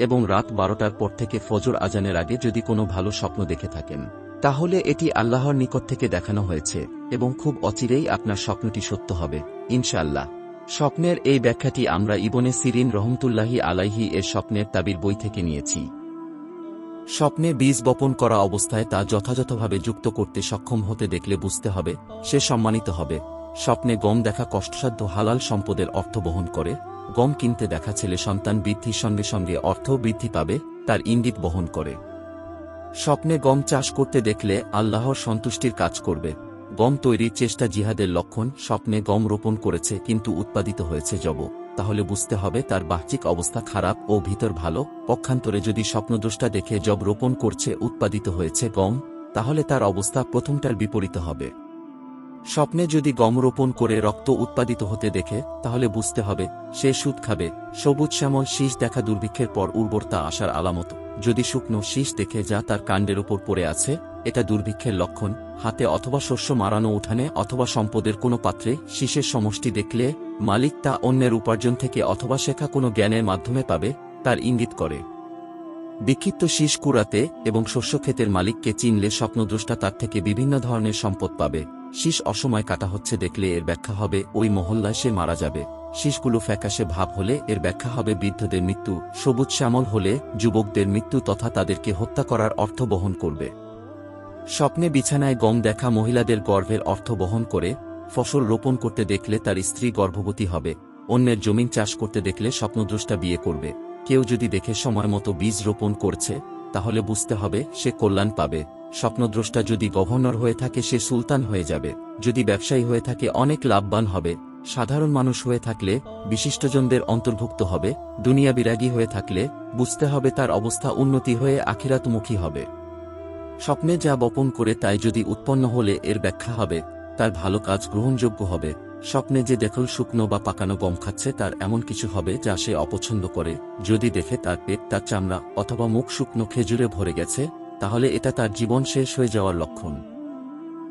এবং রাত বারোটার পর থেকে ফজর আজানের আগে যদি কোনো ভালো স্বপ্ন দেখে থাকেন, তাহলে এটি আল্লাহর নিকট থেকে দেখানো হয়েছে, এবং খুব অচিরেই আপনার স্বপ্নটি সত্য হবে, ইনশাআল্লাহ। স্বপ্নের এই ব্যাখ্যাটি আমরা ইবনে সিরিন রহমতুল্লাহি আলাইহি এর স্বপ্নের তাবির বই থেকে নিয়েছি। স্বপ্নে বীজ বপন করা অবস্থায় তা যথাযথভাবে যুক্ত করতে সক্ষম হতে দেখলে বুঝতে হবে, সে সম্মানিত হবে। স্বপ্নে গম দেখা কষ্টসাধ্য হালাল সম্পদের অর্থ বহন করে গম কিনতে দেখা ছেলে সন্তান বৃদ্ধির সঙ্গে সঙ্গে অর্থ বৃদ্ধি পাবে, তার ইঙ্গিত বহন করে। স্বপ্নে গম চাষ করতে দেখলে আল্লাহর সন্তুষ্টির কাজ করবে। গম তৈরির চেষ্টা জিহাদের লক্ষণ, স্বপ্নে গম রোপণ করেছে কিন্তু উৎপাদিত হয়েছে জব। তাহলে বুঝতে হবে তার বাহ্যিক অবস্থা খারাপ ও ভিতর ভালো। পক্ষান্তরে যদি স্বপ্নদ্রষ্টা দেখে জব রোপণ করছে, উৎপাদিত হয়েছে গম, তাহলে তার অবস্থা প্রথমটার বিপরীত হবে। স্বপ্নে যদি গম রোপণ করে রক্ত উৎপাদিত হতে দেখে, তাহলে বুঝতে হবে, সে সুদ খাবে। সবুজ শ্যামল শীষ দেখা দুর্ভিক্ষের পর উর্বরতা আসার আলামত। যদি শুকনো শীষ দেখে যা তার কাণ্ডের ওপর পড়ে আছে, এটা দুর্ভিক্ষের লক্ষণ। হাতে অথবা শস্য মারানো উঠানে অথবা সম্পদের কোনো পাত্রে শীষের সমষ্টি দেখলে, মালিক তা অন্যের উপার্জন থেকে অথবা শেখা কোনো জ্ঞানের মাধ্যমে পাবে, তার ইঙ্গিত করে। বিক্ষিপ্ত শীষ কুড়াতে এবং শস্যক্ষেতের মালিককে চিনলে স্বপ্নদ্রষ্টা তার থেকে বিভিন্ন ধরনের সম্পদ পাবে। শীষ অসময় কাটা হচ্ছে দেখলে এর ব্যাখ্যা হবে, ওই মহল্লায় সে মারা যাবে। শীষগুলো ফ্যাকাশে ভাব হলে এর ব্যাখ্যা হবে বৃদ্ধদের মৃত্যু, সবুজ শ্যামল হলে যুবকদের মৃত্যু তথা তাদেরকে হত্যা করার অর্থ বহন করবে। স্বপ্নে বিছানায় গম দেখা মহিলাদের গর্ভের অর্থ বহন করে, ফসল রোপণ করতে দেখলে তার স্ত্রী গর্ভবতী হবে, অন্যের জমিন চাষ করতে দেখলে স্বপ্নদ্রষ্টা বিয়ে করবে। কেউ যদি দেখে সময় মতো বীজ রোপণ করছে, তাহলে বুঝতে হবে সে কল্যাণ পাবে। স্বপ্নদ্রষ্টা যদি গভর্নর হয়ে থাকে, সে সুলতান হয়ে যাবে। যদি ব্যবসায়ী হয়ে থাকে, অনেক লাভবান হবে। সাধারণ মানুষ হয়ে থাকলে, বিশিষ্টজনদের অন্তর্ভুক্ত হবে। দুনিয়া বিরাগী হয়ে থাকলে, বুঝতে হবে তার অবস্থা উন্নতি হয়ে আখিরাতমুখী হবে। স্বপ্নে যা বপন করে, তাই যদি উৎপন্ন হলে, এর ব্যাখ্যা হবে, তার ভালো কাজ গ্রহণযোগ্য হবে। স্বপ্নে যে দেখল শুকনো বা পাকানো গম খাচ্ছে, তার এমন কিছু হবে যা সে অপছন্দ করে। যদি দেখে তার পেট, তার চামড়া অথবা মুখ শুকনো খেজুরে ভরে গেছে তাহলে এটা তার জীবন শেষ হয়ে যাওয়ার লক্ষণ।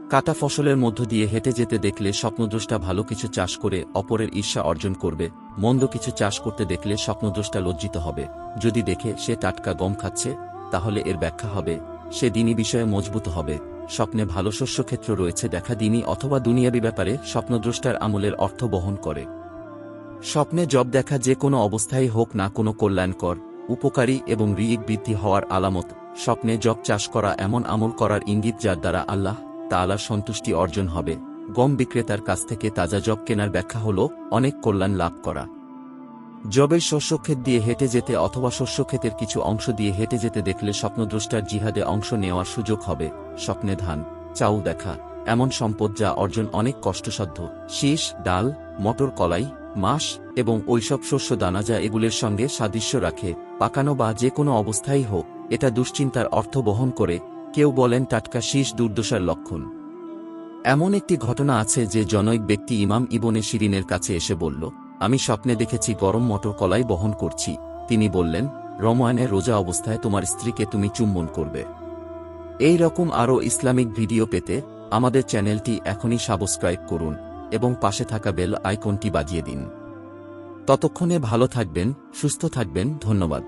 কাটা ফসলের মধ্য দিয়ে হেঁটে যেতে দেখলে স্বপ্নদ্রষ্টা ভালো কিছু চাষ করে অপরের ঈর্ষা অর্জন করবে, মন্দ কিছু চাষ করতে দেখলে স্বপ্নদ্রষ্টা লজ্জিত হবে। যদি দেখে সে টাটকা গম খাচ্ছে, তাহলে এর ব্যাখ্যা হবে, সে দিনই বিষয়ে মজবুত হবে। স্বপ্নে ভালো শস্যক্ষেত্র রয়েছে দেখা দিনই অথবা দুনিয়াবি ব্যাপারে স্বপ্নদ্রষ্টার আমলের অর্থ বহন করে। স্বপ্নে জব দেখা যে কোনো অবস্থায় হোক না কোনো কল্যাণকর, উপকারী এবং রিক বৃদ্ধি হওয়ার আলামত স্বপ্নে জব চাষ করা এমন আমল করার ইঙ্গিত যার দ্বারা আল্লাহ তা তালার সন্তুষ্টি অর্জন হবে। গম বিক্রেতার কাছ থেকে তাজা জব কেনার ব্যাখ্যা হল, অনেক কল্যাণ লাভ করা। জবের শস্যক্ষেত দিয়ে হেঁটে যেতে অথবা শস্যক্ষেতের কিছু অংশ দিয়ে হেঁটে যেতে দেখলে স্বপ্নদ্রষ্টার জিহাদে অংশ নেওয়ার সুযোগ হবে, স্বপ্নে ধান চাউ দেখা, এমন সম্পদ যা অর্জন অনেক কষ্টসাধ্য। শীষ, ডাল, মটর কলাই, মাস এবং ওইসব শস্য দানা যা এগুলোর সঙ্গে সাদৃশ্য রাখে, পাকানো বা যে কোনো অবস্থায় হোক। এটা দুশ্চিন্তার অর্থ বহন করে, কেউ বলেন টাটকা শীষ দুর্দশার লক্ষণ। এমন একটি ঘটনা আছে যে জনৈক ব্যক্তি ইমাম ইবনে শিরিনের কাছে এসে বলল, আমি স্বপ্নে দেখেছি গরম মটর কলাই বহন করছি। তিনি বললেন রমায়নের রোজা অবস্থায় তোমার স্ত্রীকে তুমি চুম্বন করবে। এই রকম আরও ইসলামিক ভিডিও পেতে আমাদের চ্যানেলটি এখনই সাবস্ক্রাইব করুন এবং পাশে থাকা বেল আইকনটি বাজিয়ে দিন। ততক্ষণে ভালো থাকবেন, সুস্থ থাকবেন, ধন্যবাদ।